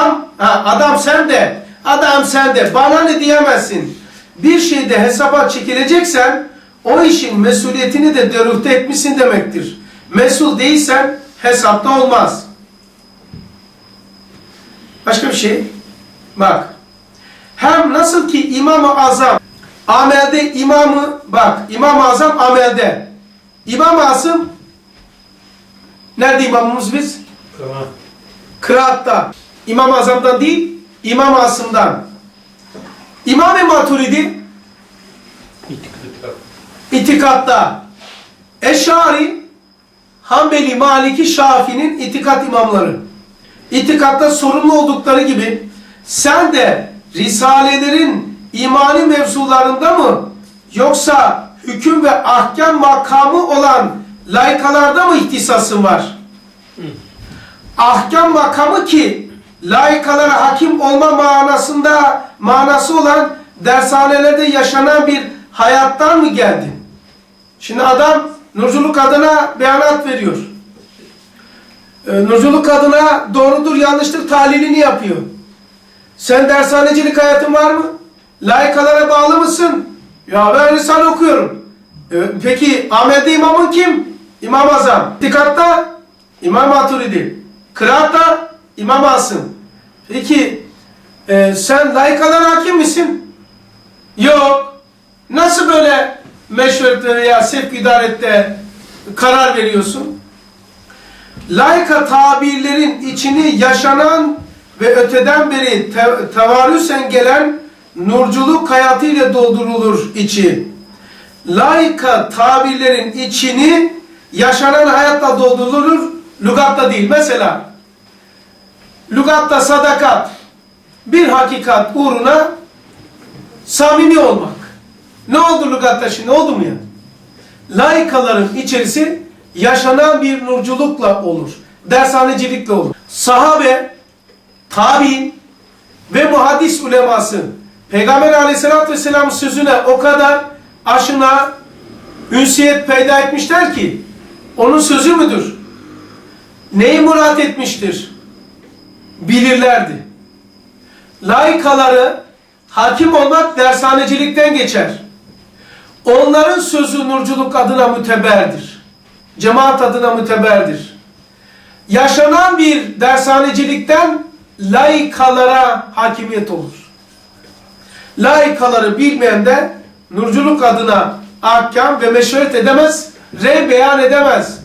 Adam, ha, adam sen de, adam sen de bana ne diyemezsin. Bir şeyde hesaba çekileceksen o işin mesuliyetini de derufte etmişsin demektir. Mesul değilsen hesapta olmaz. Başka bir şey. Bak. Hem nasıl ki İmam-ı Azam amelde imamı bak İmam-ı Azam amelde. İmam-ı Azam nerede imamımız biz? Tamam. Kıraatta. İmam-ı Azam'dan değil, İmam-ı Asım'dan. İmam-ı Maturidi itikatta. Eşari, Hanbeli, Maliki, Şafi'nin itikat imamları. İtikatta sorumlu oldukları gibi sen de Risalelerin imani mevzularında mı yoksa hüküm ve ahkam makamı olan laykalarda mı ihtisasın var? ahkam makamı ki layıkalara hakim olma manasında manası olan dershanelerde yaşanan bir hayattan mı geldin? Şimdi adam nurculuk adına beyanat veriyor. Ee, nurculuk adına doğrudur yanlıştır tahlilini yapıyor. Sen dershanecilik hayatın var mı? Layıkalara bağlı mısın? Ya ben lisan okuyorum. Ee, peki Ahmet'te imamın kim? İmam Azam. Dikkatta İmam Maturidi. Kıraatta İmam Asım. Peki e, sen layıkalara hakim misin? Yok. Nasıl böyle meşverette veya sevk idarette karar veriyorsun? Layıka tabirlerin içini yaşanan ve öteden beri te- tevarüsen gelen nurculuk hayatıyla doldurulur içi. Layıka tabirlerin içini yaşanan hayatla doldurulur, lügatta değil. Mesela lügatta sadakat, bir hakikat uğruna samimi olmak. Ne oldu lügatta şimdi? Oldu mu ya? Laikaların içerisi yaşanan bir nurculukla olur. Dershanecilikle olur. Sahabe, tabi'in ve muhaddis uleması Peygamber aleyhissalatü vesselamın sözüne o kadar aşına ünsiyet peyda etmişler ki onun sözü müdür? Neyi murat etmiştir? Bilirlerdi. Laikaları hakim olmak dershanecilikten geçer. Onların sözü nurculuk adına müteberdir. Cemaat adına müteberdir. Yaşanan bir dershanecilikten laikalara hakimiyet olur. Laikaları bilmeyen de nurculuk adına ahkam ve meşveret edemez, rey beyan edemez.